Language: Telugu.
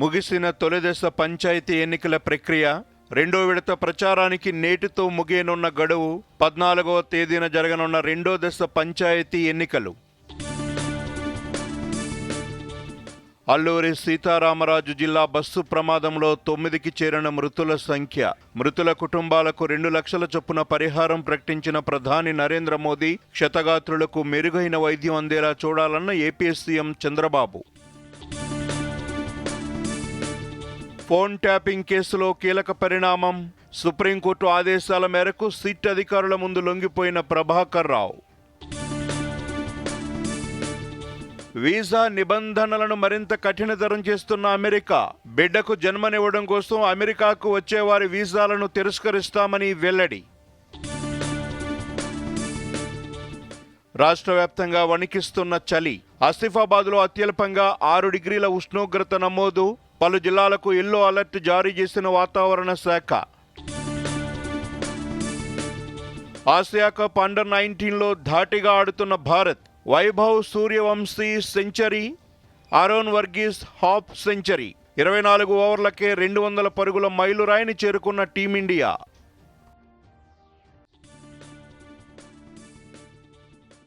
ముగిసిన తొలిదశ పంచాయతీ ఎన్నికల ప్రక్రియ రెండో విడత ప్రచారానికి నేటితో ముగియనున్న గడువు పద్నాలుగవ తేదీన జరగనున్న రెండో దశ పంచాయతీ ఎన్నికలు. అల్లూరి సీతారామరాజు జిల్లా బస్సు ప్రమాదంలో తొమ్మిదికి చేరిన మృతుల సంఖ్య. మృతుల కుటుంబాలకు రెండు లక్షల చొప్పున పరిహారం ప్రకటించిన ప్రధాని నరేంద్ర మోదీ క్షతగాత్రులకు మెరుగైన వైద్యం అందేలా చూడాలన్న AP CM Chandrababu. Phone tapping కేసులో కీలక పరిణామం. సుప్రీంకోర్టు ఆదేశాల మేరకు సిట్ అధికారుల ముందు లొంగిపోయిన ప్రభాకర్ రావు. వీసా నిబంధనలను మరింత కఠినతరం చేస్తున్న అమెరికా బిడ్డకు జన్మనివ్వడం కోసం అమెరికాకు వచ్చే వారి వీసాలను తిరస్కరిస్తామని వెల్లడి. రాష్ట్ర వ్యాప్తంగా వణికిస్తున్న చలి ఆసిఫాబాద్లో అత్యల్పంగా ఆరు డిగ్రీల ఉష్ణోగ్రత నమోదు. పలు జిల్లాలకు ఎల్లో అలర్ట్ జారీ చేసిన వాతావరణ శాఖ. ఆసియా కప్ అండర్ నైన్టీన్లో ధాటిగా ఆడుతున్న Bharat Vaibhav Suryavanshi century Aaron Varghese half century. ఇరవై నాలుగు ఓవర్లకే రెండు వందల పరుగుల మైలురాయిని చేరుకున్న టీమిండియా.